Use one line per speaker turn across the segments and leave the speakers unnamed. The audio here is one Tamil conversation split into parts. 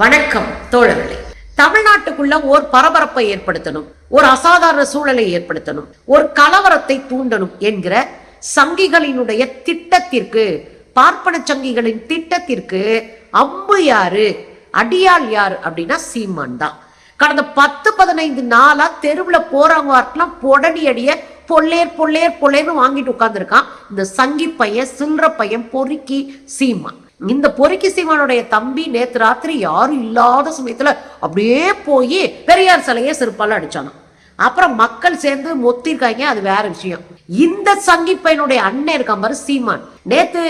வணக்கம் தோழர்களே. தமிழ்நாட்டுக்குள்ள ஓர் பரபரப்பை ஏற்படுத்தணும் ஒரு அசாதாரண சூழலை ஏற்படுத்தணும் ஒரு கலவரத்தை தூண்டணும் என்கிற சங்கிகளினுடைய திட்டத்திற்கு பார்ப்பன சங்கிகளின் திட்டத்திற்கு அம்பு யாரு அடியாள் யார் அப்படின்னா சீமான் தான். கடந்த பத்து பதினைந்து நாளா தெருவுல போறவங்க வரலாம் பொடடி அடிய பொல்லேர் பொல்லேர் பொல்லேர்னு வாங்கிட்டு உட்கார்ந்துருக்கான் இந்த சங்கி பையன் சில்ற பையன் பொறுக்கி சீமான். இந்த பொறுக்கி சீமானுடைய தம்பி நேத்து ராத்திரி யாரும் இல்லாத சமயத்துல அப்படியே போய் பெரியார் சிலையே செருப்பால அடிச்சானாம். அப்புறம் மக்கள் சேர்ந்து மொத்திருக்காங்க அது வேற விஷயம். இந்த சங்கி பையனுடைய அண்ணன் இருக்கான் பாரு சீமான். நேத்து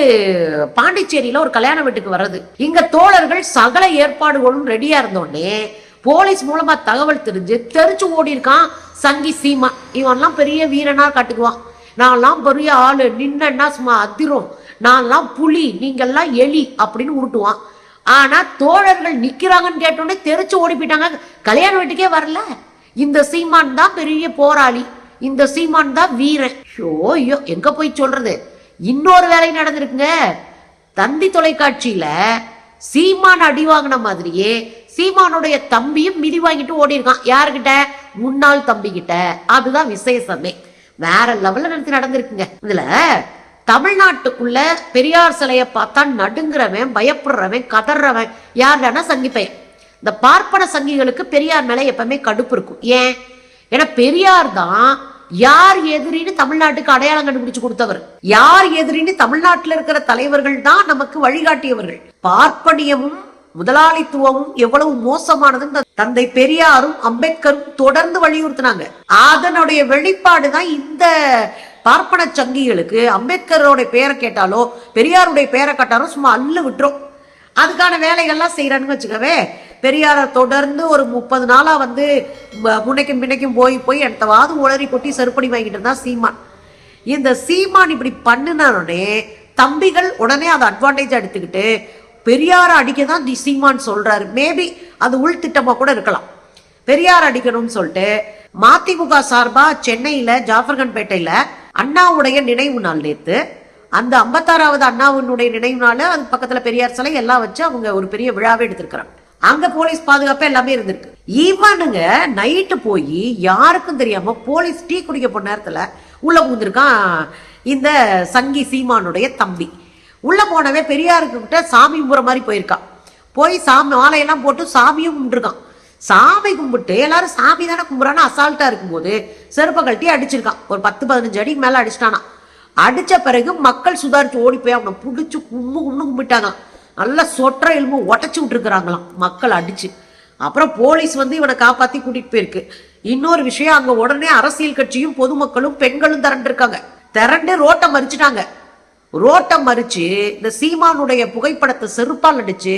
பாண்டிச்சேரியில ஒரு கல்யாண வீட்டுக்கு வர்றது. இங்க தோழர்கள் சகல ஏற்பாடுகளும் ரெடியா இருந்தோடனே போலீஸ் மூலமா தகவல் தெரிஞ்சு தெரிச்சு ஓடி இருக்கான் சங்கி சீமா இவன்லாம் பெரிய வீரனா காட்டுக்குவான். நான்லாம் பெரிய ஆளு நின்னா சும்மா அதிரும். நான்லாம் புலி நீங்கள்லாம் எலி அப்படின்னு உருட்டுவான். ஆனா தோழர்கள் நிக்கிறாங்கன்னு கேட்டோடனே தெரிச்சு ஓடி போயிட்டாங்க. கல்யாண வீட்டுக்கே வரல. இந்த சீமான் தான் பெரிய போராளி. இந்த சீமான் தான் வீரன். ஐயோ ஐயோ எங்க போய் சொல்றது? இன்னொரு வேலை நடந்திருக்குங்க. தந்தி தொலைக்காட்சியில சீமான் அடி வாங்கின மாதிரியே சீமானுடைய தம்பியும் மிதி வாங்கிட்டு ஓடி இருக்கான் யாருக்கிட்ட? முன்னாள் தம்பி கிட்ட அதுதான் விசேஷமே. வேற லெவல்ல நடத்தி நடந்திருக்குங்க. இதுல தமிழ்நாட்டுக்குள்ள பெரியார் சிலையை பார்த்தா நடுங்குறவன் பயப்படுறவன் கதறவன். யாருன்னா சங்கி பையன். இந்த பார்ப்பன சங்கிகளுக்கு பெரியார் மேல எப்பவுமே கடுப்பு இருக்கும். ஏன்? ஏன்னா பெரியார் தான் யார் எதிரின்னு தமிழ்நாட்டுக்கு அடையாளம் கண்டுபிடிச்சு கொடுத்தவர். யார் எதிரின்னு தமிழ்நாட்டில் இருக்கிற தலைவர்கள் தான் நமக்கு வழிகாட்டியவர்கள். பார்ப்பனியமும் முதலாளித்துவமும் எவ்வளவு மோசமானதுன்னு தந்தை பெரியாரும் அம்பேத்கரும் தொடர்ந்து வலியுறுத்தினாங்க. அதனுடைய வெளிப்பாடு தான் இந்த பார்ப்பன சங்கிகளுக்கு அம்பேத்கரோடைய பேரை கேட்டாலோ பெரியாருடைய பேரை கேட்டாலும் சும்மா அள்ளு விட்டுரும். அதுக்கான வேலைகள்லாம் செய்கிறான்னு வச்சுக்கவே பெரியாரை தொடர்ந்து ஒரு முப்பது நாளாக வந்து முன்னைக்கும் பின்னைக்கும் போய் போய் எடுத்தவாது உளறி கொட்டி செருப்படி வாங்கிட்டு இருந்தா சீமான். இந்த சீமான் இப்படி பண்ணினோடனே தம்பிகள் உடனே அதை அட்வான்டேஜ் எடுத்துக்கிட்டு பெரியாரை அடிக்க தான் தி சீமான் சொல்கிறாரு மேபி அது உள்திட்டமாக கூட இருக்கலாம். பெரியார் அடிக்கணும்னு சொல்லிட்டு மதிமுக சார்பாக சென்னையில் ஜாஃபர்கன்பேட்டையில் அண்ணாவுடைய நினைவு நாள் நேத்து. அந்த ஐம்பத்தாறாவது அண்ணாவினுடைய நினைவு நாள் அது பக்கத்துல பெரியார் சிலை எல்லாம் வச்சு அவங்க ஒரு பெரிய விழாவே எடுத்திருக்கிறாங்க. அங்க போலீஸ் பாதுகாப்பு எல்லாமே இருந்திருக்கு. இவனுங்க நைட்டு போய் யாருக்கும் தெரியாம போலீஸ் டீ குடிக்க போன நேரத்துல உள்ள புகுந்திருக்கான் இந்த சங்கி சீமானுடைய தம்பி. உள்ள போனவே பெரியாருக்கு கிட்ட சாமி கும்பிட்ற மாதிரி போயிருக்கான். போய் சாமி மாலையெல்லாம் போட்டு சாமியும் கும்பிட்டுருக்கான். சாமி கும்பிட்டு எல்லாரும் சாமி தானே கும்பிட்றான்னு அசால்ட்டா இருக்கும்போது செருப்பை கழட்டி அடிச்சிருக்கான். ஒரு பத்து பதினஞ்சு அடிக்கு மேலே அடிச்சிட்டானா. அடித்த பிறகு மக்கள் சுதாரிச்சு ஓடி போய் அவனை பிடிச்சி கும்பு கும்பு கும்பிட்டாங்க நல்லா சொற்ற எலும்பு உடச்சி விட்டுருக்குறாங்களாம். மக்கள் அடிச்சு. அப்புறம் போலீஸ் வந்து இவனை காப்பாற்றி கூட்டிகிட்டு போயிருக்கு. இன்னொரு விஷயம் அங்கே உடனே அரசியல் கட்சியும் பொதுமக்களும் பெண்களும் திரண்டு இருக்காங்க திரண்டு ரோட்டை மறிச்சிட்டாங்க. ரோட்டை மறிச்சு இந்த சீமானுடைய புகைப்படத்தை செருப்பால் அடிச்சு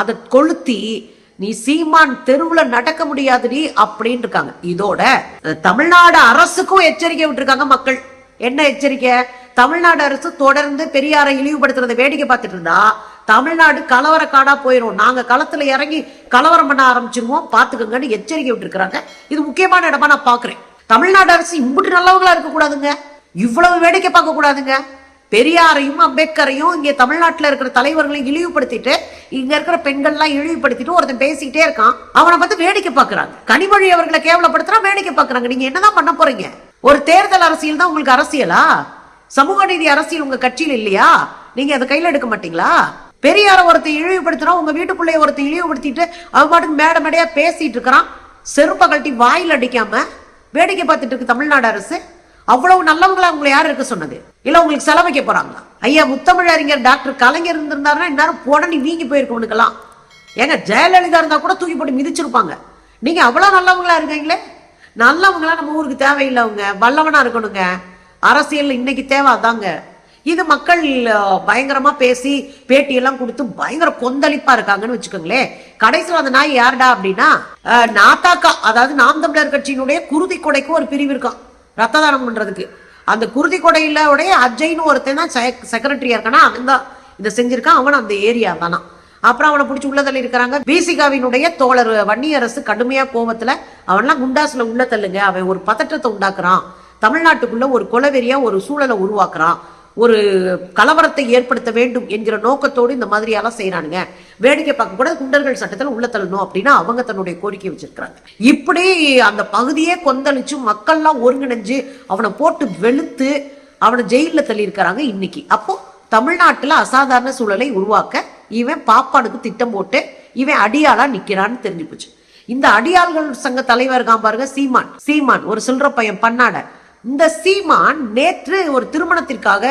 அதை கொளுத்தி நீ சீமான் தெருவுல நடக்க முடியாதுடி அப்படின்னு இருக்காங்க இதோட தமிழ்நாடு அரசுக்கும் எச்சரிக்கை விட்டுருக்காங்க மக்கள். என்ன எச்சரிக்கை? தமிழ்நாடு அரசு தொடர்ந்து பெரியாரை இழிவுபடுத்துறத வேடிக்கை பார்த்துட்டு இருந்தா தமிழ்நாடு கலவர காடா போயிடும் நாங்க களத்துல இறங்கி கலவரம் பண்ண ஆரம்பிச்சிருவோம். பாத்துக்கோங்கன்னு எச்சரிக்கை விட்டுருக்காங்க இது முக்கியமான இடமா நான் பாக்குறேன். தமிழ்நாடு அரசு இம்புட்டு நல்லவங்களா இருக்க கூடாதுங்க இவ்வளவு வேடிக்கை பார்க்க கூடாதுங்க பெரியாரையும் அம்பேத்கரையும் இங்கே தமிழ்நாட்டில் இருக்கிற தலைவர்களையும் இழிவுபடுத்திட்டு இங்க இருக்கிற பெண்கள்லாம் இழிவுபடுத்திட்டு ஒருத்தன் பேசிக்கிட்டே இருக்கான். அவனை பார்த்து வேடிக்கை பார்க்குறாங்க. கனிமொழி அவர்களை கேவலப்படுத்துறா வேடிக்கை பார்க்குறாங்க. நீங்க என்னதான் பண்ண போறீங்க? ஒரு தேர்தல் அரசியல் தான் உங்களுக்கு அரசியலா? சமூக நீதி அரசியல் உங்க கட்சியில் இல்லையா? நீங்க அதை கையில் எடுக்க மாட்டீங்களா? பெரியார ஒருத்தன் இழிவுபடுத்துறோம் உங்க வீட்டுக்குள்ளே ஒருத்தன் இழிவுபடுத்திட்டு அவன் பாட்டுக்கு மேட மேடையா பேசிட்டு இருக்கிறான். செருப்பை கழட்டி வாயில் அடிக்காம வேடிக்கை பார்த்துட்டு இருக்கு தமிழ்நாடு அரசு. அவ்வளவு நல்லவங்களா உங்களை யார் இருக்க சொன்னது? இல்ல உங்களுக்கு செலவைக்க போறாங்களா? ஐயா முத்தமிழ் அறிஞர் டாக்டர் கலைஞர் இருந்திருந்தாருன்னா இந்நேரம் புடனி வீங்கி போயிருக்கும் ஏங்க ஜெயலலிதா இருந்தா கூட தூக்கி போட்டு மிதிச்சிருப்பாங்க. நீங்க அவ்வளவு நல்லவங்களா இருக்கீங்களே? நல்லவங்களா நம்ம ஊருக்கு தேவையில்லை அவங்க வல்லவனா இருக்கணுங்க. அரசியல் இன்னைக்கு தேவை அதாங்க. இது மக்கள் பயங்கரமா பேசி பேட்டியெல்லாம் கொடுத்து பயங்கர கொந்தளிப்பா இருக்காங்கன்னு வச்சுக்கோங்களேன் கடைசியில் அந்த நாய் யாருடா அப்படின்னா நாத்தாக்கா அதாவது நாம் தமிழர் கட்சியினுடைய குருதி கொடைக்கு ஒரு பிரிவு இருக்கான் ரத்த தானம் பண்ணுறதுக்கு அந்த குருதி கொடையில உடைய அஜய்னு ஒருத்தன் தான் செக்ரட்டரியா இருக்கானா அவன் தான் இதை செஞ்சிருக்கான் அவன் அந்த ஏரியா தானா. அப்புறம் அவனை பிடிச்சி உள்ள தள்ளி இருக்கிறாங்க பிசிகாவினுடைய தோழர் வன்னியரசு கடுமையாக கோபத்தில் அவன்லாம் குண்டாஸில் உள்ள தள்ளுங்க. அவன் ஒரு பதற்றத்தை உண்டாக்குறான். தமிழ்நாட்டுக்குள்ள ஒரு கொலவெறியா ஒரு சூழலை உருவாக்குறான். ஒரு கலவரத்தை ஏற்படுத்த வேண்டும் என்கிற நோக்கத்தோடு இந்த மாதிரியெல்லாம் செய்கிறானுங்க செய்யறானுங்க வேடிக்கை பார்க்க கூட குண்டர்கள் சட்டத்தில் உள்ள தள்ளணும் அப்படின்னா அவங்க தன்னுடைய கோரிக்கை வச்சிருக்கிறாங்க. இப்படி அந்த பகுதியே கொந்தளிச்சு மக்கள்லாம் ஒருங்கிணைஞ்சு அவனை போட்டு வெளுத்து அவனை ஜெயிலில் தள்ளியிருக்கிறாங்க இன்னைக்கு. அப்போ தமிழ்நாட்டில் அசாதாரண சூழலை உருவாக்க இவன் பாப்பானுக்கு திட்டம் போட்டு இவன் அடியாளா நிக்கிறான்னு தெரிஞ்சு போச்சு. இந்த அடியாள்கள் சங்க தலைவர் இருக்கான் பாருங்க சீமான். சீமான் ஒரு சில்லற பையன் பண்ணாட. இந்த சீமான் நேற்று ஒரு திருமணத்திற்காக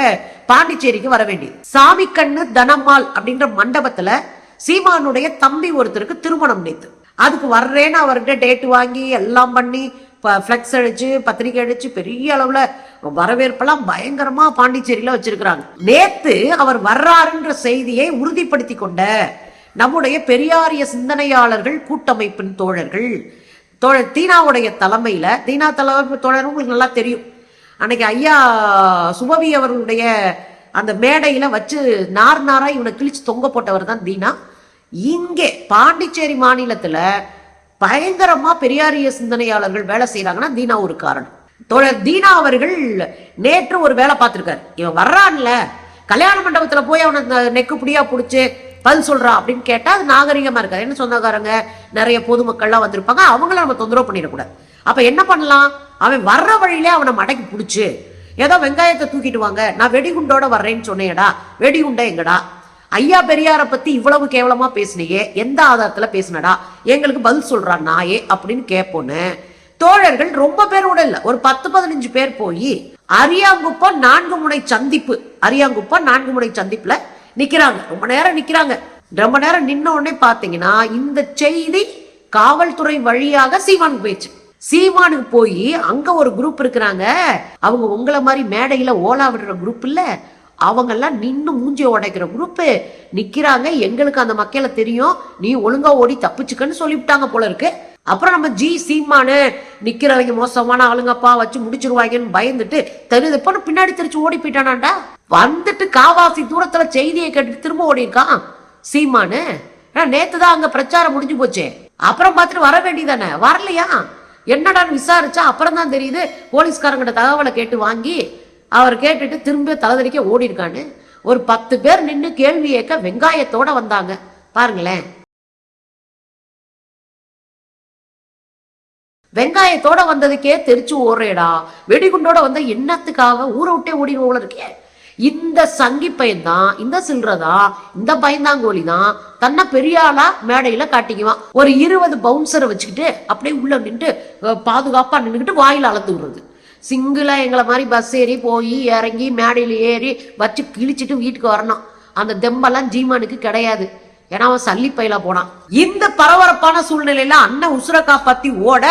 பாண்டிச்சேரிக்கு வர வேண்டியது சாமி கண்ணு தனம்மாள் அப்படின்ற மண்டபத்துல சீமானுடைய தம்பி ஒருத்தருக்கு திருமணம் நேத்து. அதுக்கு வர்றேன்னு அவர்கிட்ட டேட் வாங்கி எல்லாம் பண்ணி ஃப்ளெக்ஸ் அடிச்சு பத்திரிக்கை அடிச்சு பெரிய அளவுல வரவேற்பெல்லாம் பயங்கரமா பாண்டிச்சேரியில வச்சிருக்கிறாங்க. நேத்து அவர் வர்றாருன்ற செய்தியை உறுதிப்படுத்தி கொண்ட நம்முடைய பெரியாரிய சிந்தனையாளர்கள் கூட்டமைப்பின் தோழர்கள் தோழர் தீனாவுடைய தலைமையில் தீனா தலைவர் தோழர் உங்களுக்கு நல்லா தெரியும். அன்னைக்கு ஐயா சுபவி அவர்களுடைய அந்த மேடையில் வச்சு நார் நாராக இவனை கிழிச்சு தொங்க போட்டவர் தான் தீனா. இங்கே பாண்டிச்சேரி மாநிலத்தில் பயங்கரமாக பெரியாரிய சிந்தனையாளர்கள் வேலை செய்கிறாங்கன்னா தீனா ஒரு காரணம். தோழர் தீனா அவர்கள் நேற்று ஒரு வேலை பார்த்துருக்காரு. இவன் வர்றான்ல. கல்யாண மண்டபத்தில் போய் அவனை இந்த நெக்கு புடியா பதில் சொல்கிறா அப்படின்னு கேட்டால் அது நாகரிகமாக இருக்காது. என்ன சொந்தக்காரங்க? நிறைய பொதுமக்கள்லாம் வந்திருப்பாங்க. அவங்கள நம்ம தொந்தரவு பண்ணிடக்கூடாது. அப்போ என்ன பண்ணலாம்? அவன் வர்ற வழியிலே அவனை மடக்கி பிடிச்சி ஏதோ வெங்காயத்தை தூக்கிட்டு வாங்க நான் வெடிகுண்டோட வர்றேன்னு சொன்னேடா வெடிகுண்டை எங்கடா? ஐயா பெரியாரை பத்தி இவ்வளவு கேவலமா பேசினையே. எந்த ஆதாரத்துல பேசினடா? எங்களுக்கு பதில் சொல்றான் நாயே அப்படின்னு கேட்போன்னு தோழர்கள் ரொம்ப பேர் கூட இல்லை. ஒரு பத்து பதினஞ்சு பேர் போய் அரியாங்குப்பம் நான்கு முனை சந்திப்பு. அரியாங்குப்பம் நான்கு முனை சந்திப்புல நிற்கிறாங்க ரொம்ப நேரம் நிற்கிறாங்க ரொம்ப நேரம் நின்ன உடனே பார்த்தீங்கன்னா இந்த செய்தி காவல்துறை வழியாக சீமானுக்கு போயிடுச்சு. சீமானுக்கு போய் அங்க ஒரு குரூப் இருக்கிறாங்க. அவங்க உங்களை மாதிரி மேடையில ஓலா விடுற குரூப் இல்ல. அவங்க எல்லாம் மூஞ்சியை உடைக்கிற குரூப் நிக்கிறாங்க. எங்களுக்கு அந்த மக்களை தெரியும். நீ ஒழுங்கா ஓடி தப்பிச்சுக்கன்னு சொல்லிவிட்டாங்க போல இருக்கு. அப்புறம் நம்ம ஜி சீமானு நிக்கிறவங்க மோசமான ஆளுங்கப்பா வச்சு முடிச்சிருவாங்கன்னு பயந்துட்டு தெரியுது பின்னாடி தெரிச்சு ஓடி போயிட்டானாண்டா. வந்துட்டு காவாசி தூரத்துல செய்தியை கேட்டு திரும்ப ஓடிருக்கான் சீமானு நேத்து தான் அங்க பிரச்சாரம் முடிஞ்சு போச்சே. அப்புறம் பார்த்துட்டு வர வேண்டியதானே? வரலையா? என்னடான்னு விசாரிச்சா அப்புறம் தான் தெரியுது. போலீஸ்காரங்கிட்ட தகவலை கேட்டு வாங்கி அவர் கேட்டுட்டு திரும்ப தலைதடிக்க ஓடி இருக்கான்னு ஒரு பத்து பேர் நின்று கேள்வி கேட்க வெங்காயத்தோட வந்தாங்க. பாருங்களேன். வெங்காயத்தோட வந்ததுக்கே தெரிச்சு ஓடுறேடா. வெடிகுண்டோட வந்த என்னத்துக்காக? ஊரை விட்டே ஓடிடுவோம்ல இருக்கே. இந்த சங்கி பையன் தான் இந்த சில்றதா இந்த பயந்தாங்கோலி தான் தன்னை பெரிய ஆளா மேடையில காட்டிக்குவான். ஒரு இருபது பவுன்சரை வச்சுக்கிட்டு அப்படியே உள்ள நின்று பாதுகாப்பா நின்றுக்கிட்டு வாயில அளந்து விடுறது. சிங்கிளா எங்களை மாதிரி பஸ் ஏறி போய் இறங்கி மேடையில் ஏறி வச்சு கிழிச்சிட்டு வீட்டுக்கு வரணும். அந்த தெம்பெல்லாம் ஜீமானுக்கு கிடையாது. ஏன்னா அவன் சல்லி பையில போனான். இந்த பரபரப்பான சூழ்நிலையில அண்ணன் உசுர காப்பாத்தி ஓட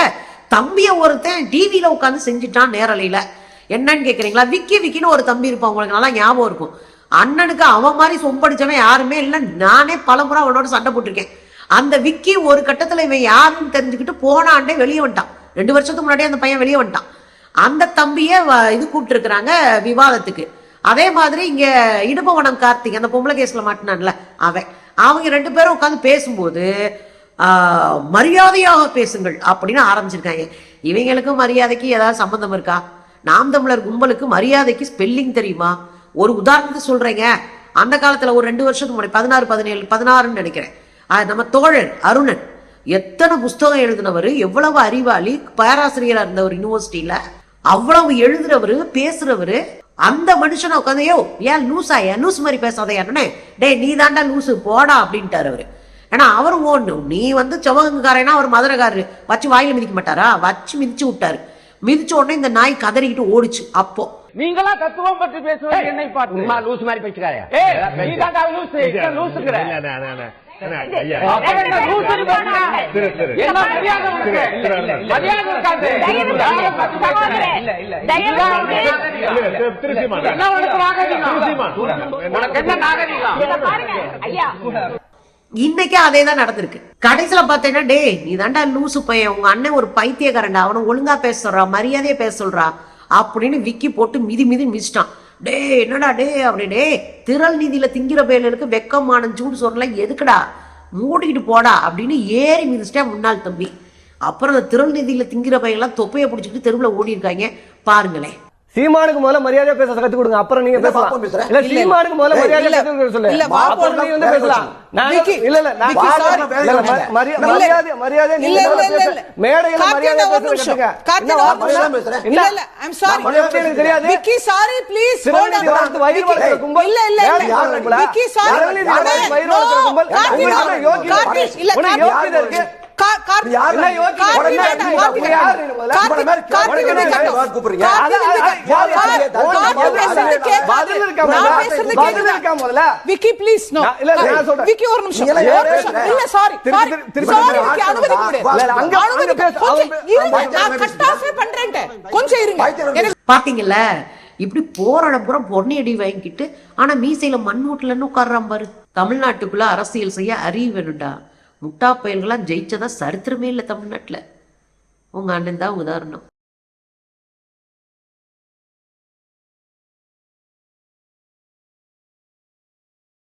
தம்பிய ஒருத்தன் டிவியில உட்காந்து செஞ்சுட்டான் நேரலையில. என்னன்னு கேட்குறீங்களா விக்கி விக்கின்னு ஒரு தம்பி இருப்பான். உங்களுக்கு நல்லா ஞாபகம் இருக்கும். அண்ணனுக்கு அவன் மாதிரி சொம்படிச்சவன் யாருமே இல்லை. நானே பலமுறை அவனோட சண்டை போட்டிருக்கேன். அந்த விக்கி ஒரு கட்டத்தில் இவன் யாருன்னு தெரிஞ்சுக்கிட்டு போன ஆண்டே வெளியே வந்துட்டான். ரெண்டு வருஷத்துக்கு முன்னாடியே அந்த பையன் வெளியே வந்துட்டான். அந்த தம்பியே வ- இது கூப்பிட்டுருக்குறாங்க விவாதத்துக்கு. அதே மாதிரி இங்கே இடுபவனம் கார்த்திக் அந்த பொம்பளை கேஸில் மாட்டினான்ல அவன். அவங்க ரெண்டு பேரும் உட்காந்து பேசும்போது மரியாதையாக பேசுங்கள் அப்படின்னு ஆரம்பிச்சிருக்காங்க. இவங்களுக்கும் மரியாதைக்கு ஏதாவது சம்மந்தம் இருக்கா? நாம் தமிழர் கும்பலுக்கு மரியாதைக்கு ஸ்பெல்லிங் தெரியுமா? ஒரு உதாரணத்துக்கு சொல்கிறேங்க அந்த காலத்துல ஒரு ரெண்டு வருஷத்துக்கு முன்னாடி பதினாறு பதினேழு பதினாறுன்னு நினைக்கிறேன். நம்ம தோழன் அருணன். எத்தனை புஸ்தகம் எழுதினவர் எவ்வளவு அறிவாளி பேராசிரியரா இருந்தவர் யூனிவர்சிட்டியில் அவ்வளவு எழுதுறவரு பேசுறவரு அந்த மனுஷனை உட்காந்தையோ ஏன் லூஸ் ஏன் லூஸ் மாதிரி பேசாதையானே டேய் நீ தாண்டா லூஸு போடா அப்படின்ட்டாரு அவர். ஏன்னா அவர் ஓடணும். நீ வந்து செவகங்காரனா அவர் மதுரைக்காரரு. வச்சு வாயில மிதிக்க மாட்டாரா? வச்சு மிதிச்சு விட்டாரு. மிதிச்ச உடனே இந்த நாய் கதறிக்கிட்டு ஓடிச்சு. அப்போ.
நீங்களா தத்துவம் பற்றி பேசுவது என்னை பார்த்து.
லூஸ் மாதிரி பேச்சுக்காரயா
ஏய், நீ தாண்டா லூசு, என்ன லூசுங்கிற? அவன் என்ன லூசுன்னு பேசுனா?
திரு, திரு.
என்ன மரியாதை உனக்கு?
திரு, திரு.
மரியாதை இருக்காது.
தயவு
யாரை பத்தி
செய்து
பேசுற?
தயவு செய்து
என்ன உனக்கு நாகரிகம்?
இன்னைக்கே அதே தான் நடந்திருக்கு. கடைசியில பார்த்தீங்கன்னா டேய் நீ தாண்டா லூசு பையன். உங்க அண்ணன் ஒரு பைத்தியக்காரன்டா. அவனை ஒழுங்கா பேச சொல்றா மரியாதையா பேச சொல்றா அப்படின்னு விக்கி போட்டு மிதி மிதி மிதிச்சிட்டான். டேய் என்னடா டேய் அப்படி டேய் திரள் நிதியில திங்கிற பயலுக்கு வெக்கமான சூடு சொல்லலாம் எதுக்குடா? மூடிக்கிட்டு போடா அப்படின்னு ஏறி மிதிச்சிட்டா முன்னாள் தம்பி. அப்புறம் அந்த திரள் நிதியில திங்கிற பையன்லாம் தொப்பையை பிடிச்சிக்கிட்டு தெருவில் ஓடி இருக்காங்க பாருங்களேன்.
சீமானுக்கு முதல்ல மரியாதையா பேச கத்து கொடுங்க. அப்புறம் நீங்க பேசலாம்? இல்ல சீமானுக்கு முதல்ல மரியாதையா சொல்லு.
இல்ல, வா
அப்புறம்
போலாம்.
நீ வந்து பேசலாம். நான் இல்ல இல்ல நான். மரியாதை நீங்க. மேடையில
கார்த்திகா.
பேசுறேன்.
இல்ல, இல்ல,
எனக்கு தெரியாது?
விக்கி,
வயிறு கும்பல்.
இல்ல, இல்ல, இல்ல. விக்கி,
வயிறு கும்பல்?
கார்த்திக்? இல்ல, கார்த்திக்.
இருக்கு.
Vicky please no. விக்கி ஒரு நிமிஷம்? இல்ல சாரி. கொஞ்சம் இருங்க
பாத்தீங்கல்ல இப்படி போராட பூரா பொன்னி அடி வாங்கிக்கிட்டு ஆனா மீசையில மண் வீட்டுலன்னு உட்கார்றான் பாரு. தமிழ்நாட்டுக்குள்ள அரசியல் செய்ய அறிவு வேணும்டா. முட்டா பயல்களாம் ஜெயிச்சதா சரித்திரமே இல்லை தமிழ்நாட்டில். உங்கள் அண்ணன் தான் உதாரணம்.